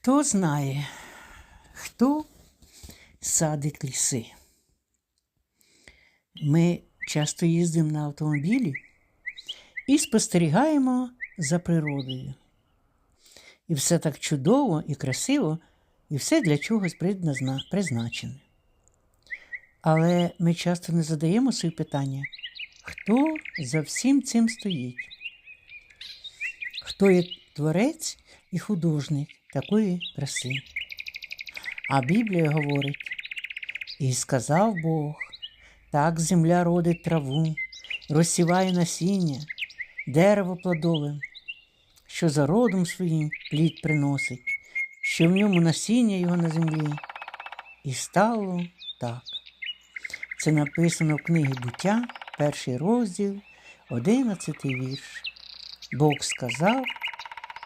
Хто знає, хто садить ліси? Ми часто їздимо на автомобілі і спостерігаємо за природою. І все так чудово і красиво, і все для чогось призначене. Але ми часто не задаємо собі питання, хто за всім цим стоїть? Хто є творець і художник такої краси? А Біблія говорить: і сказав Бог, так земля родить траву, розсіває насіння, дерево плодове, що за родом своїм плід приносить, що в ньому насіння його на землі. І стало так. Це написано в книгі буття, перший розділ, одинадцятий вірш. Бог сказав,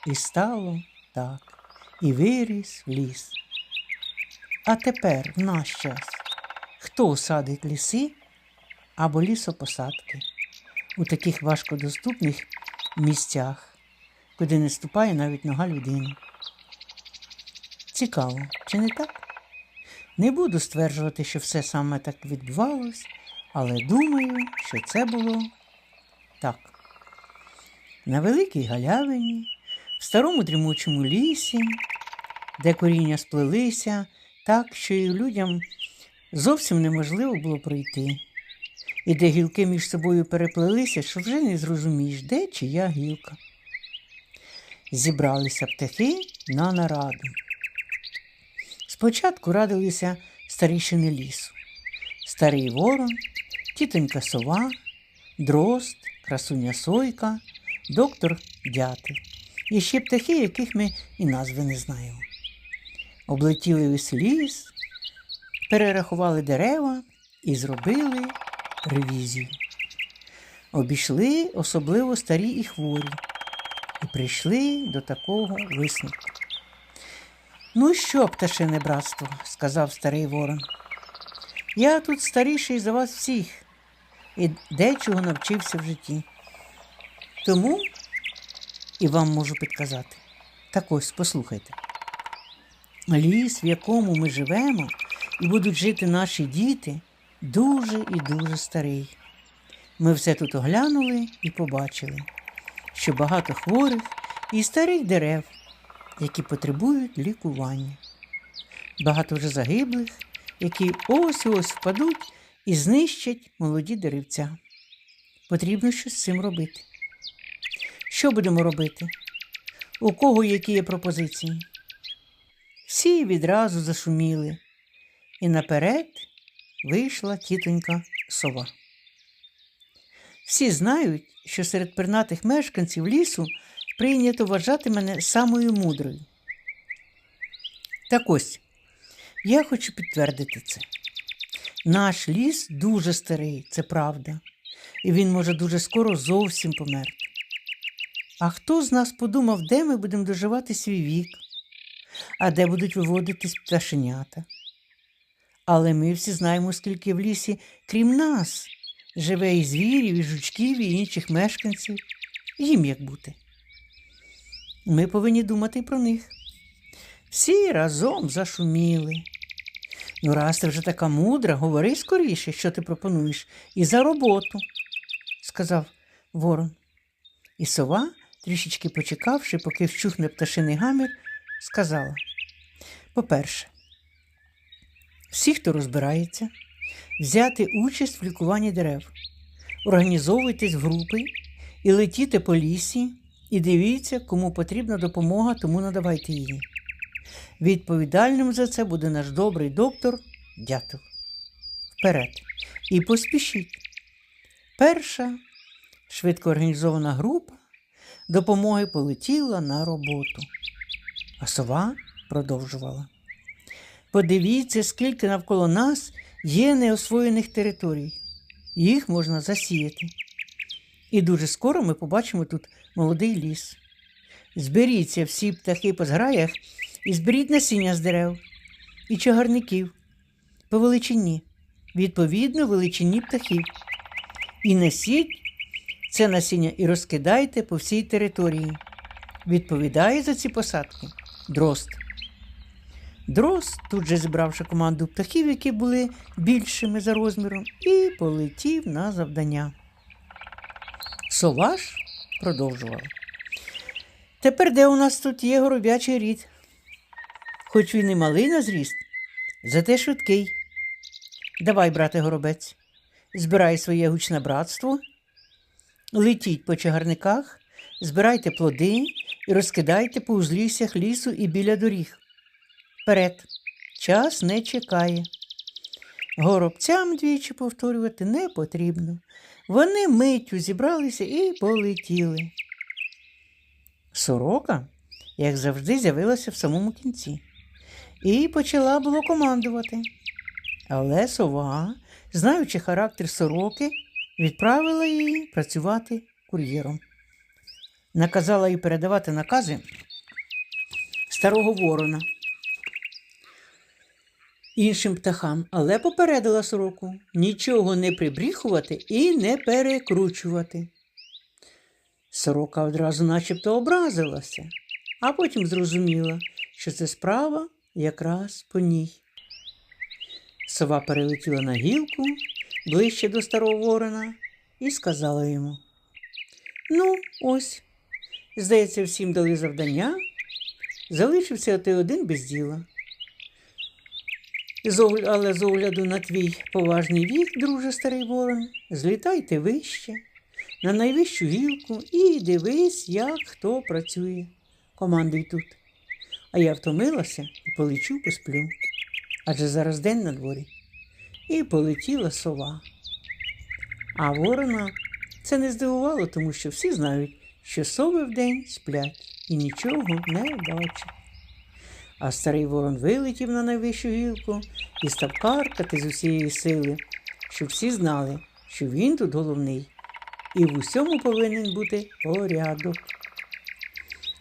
і стало так, і виріс ліс. А тепер, в наш час, хто садить ліси або лісопосадки у таких важкодоступних місцях, куди не ступає навіть нога людини? Цікаво, чи не так? Не буду стверджувати, що все саме так відбувалось, але думаю, що це було так. На великій галявині, в старому дрімучому лісі, де коріння сплелися, так, що і людям зовсім неможливо було пройти, і де гілки між собою переплелися, що вже не зрозумієш, де чия гілка. Зібралися птахи на нараду. Спочатку радилися старішини лісу, старий ворон, тітонька сова, дрозд, красуня сойка, доктор дятел. І ще птахи, яких ми і назви не знаємо. Облетіли весь ліс, перерахували дерева і зробили ревізію. Обійшли особливо старі і хворі, і прийшли до такого висновку. Ну що, пташине братство, сказав старий ворон. Я тут старіший за вас всіх і дечого навчився в житті. Тому і вам можу підказати. Так ось, послухайте. Ліс, в якому ми живемо і будуть жити наші діти, дуже і дуже старий. Ми все тут оглянули і побачили, що багато хворих і старих дерев, які потребують лікування. Багато вже загиблих, які ось ось впадуть і знищать молоді деревця. Потрібно щось з цим робити. Що будемо робити? У кого які є пропозиції? Всі відразу зашуміли, і наперед вийшла тітонька сова. Всі знають, що серед пернатих мешканців лісу прийнято вважати мене самою мудрою. Так ось, я хочу підтвердити це. Наш ліс дуже старий, це правда, і він може дуже скоро зовсім померти. А хто з нас подумав, де ми будемо доживати свій вік, а де будуть виводитись пташенята? Але ми всі знаємо, скільки в лісі, крім нас, живе і звірів, і жучків, і інших мешканців. Їм як бути. Ми повинні думати про них. Всі разом зашуміли. Ну, раз ти вже така мудра, говори скоріше, що ти пропонуєш, і за роботу, сказав ворон. І сова, трішечки почекавши, поки вщухне пташиний гамір, сказала: по-перше, всі, хто розбирається, взяти участь в лікуванні дерев, організовуйтесь в групи і летіте по лісі, і дивіться, кому потрібна допомога, тому надавайте її. Відповідальним за це буде наш добрий доктор Дятел. Вперед. І поспішіть. Перша швидко організована група допомоги полетіла на роботу. А сова продовжувала. Подивіться, скільки навколо нас є неосвоєних територій. Їх можна засіяти. І дуже скоро ми побачимо тут молодий ліс. Зберіться всі птахи по зграях і зберіть насіння з дерев і чагарників по величині, відповідно величині птахів. І несіть це насіння і розкидайте по всій території. Відповідає за ці посадки дрозд. Дрозд, тут же зібравши команду птахів, які були більшими за розміром, і полетів на завдання. Сова ж продовжувала. Тепер де у нас тут є гороб'ячий рід? Хоч він і малий на зріст, зате швидкий. Давай, брате горобець, збирай своє гучне братство, летіть по чагарниках, збирайте плоди і розкидайте по узліссях лісу і біля доріг. Вперед, час не чекає. Горобцям двічі повторювати не потрібно. Вони миттю зібралися і полетіли. Сорока, як завжди, з'явилася в самому кінці і почала було командувати. Але сова, знаючи характер сороки, відправила її працювати кур'єром. Наказала їй передавати накази старого ворона іншим птахам, але попередила сороку нічого не прибріхувати і не перекручувати. Сорока одразу начебто образилася, а потім зрозуміла, що це справа якраз по ній. Сова перелетіла на гілку ближче до старого ворона і сказала йому: Ну, ось, здається, всім дали завдання, залишився ти один без діла. Але з огляду на твій поважний вік, друже старий ворон, злітайте вище, на найвищу гілку і дивись, як хто працює. Командуй тут. А я втомилася і полечу посплю. Адже зараз день на дворі. І полетіла сова. А ворона це не здивувало, тому що всі знають, що сови вдень сплять і нічого не бачать. А старий ворон вилетів на найвищу гілку і став каркати з усієї сили, щоб всі знали, що він тут головний, і в усьому повинен бути порядок.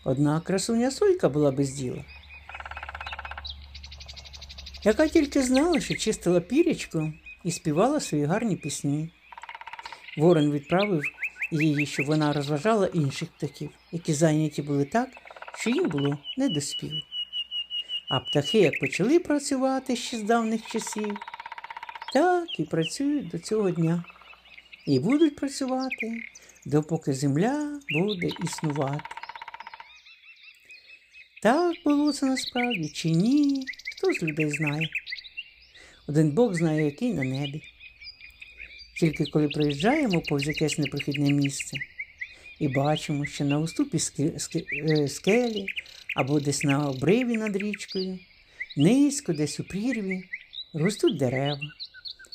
Однак красуня Сойка була без діла, яка тільки знала, що чистила пірячку і співала свої гарні пісні. Ворон відправив її, щоб вона розважала інших птахів, які зайняті були так, що їм було не до співу. А птахи, як почали працювати ще з давніх часів, так і працюють до цього дня. І будуть працювати, допоки земля буде існувати. Так було це насправді чи ні, хто з людей знає. Один Бог знає, який на небі. Тільки коли приїжджаємо повз якесь непрохідне місце і бачимо, що на уступі е, скелі або десь на обриві над річкою, низько десь у прірві ростуть дерева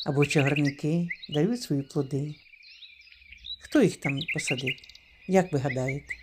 або чагарники дають свої плоди. Хто їх там посадив? Як ви гадаєте?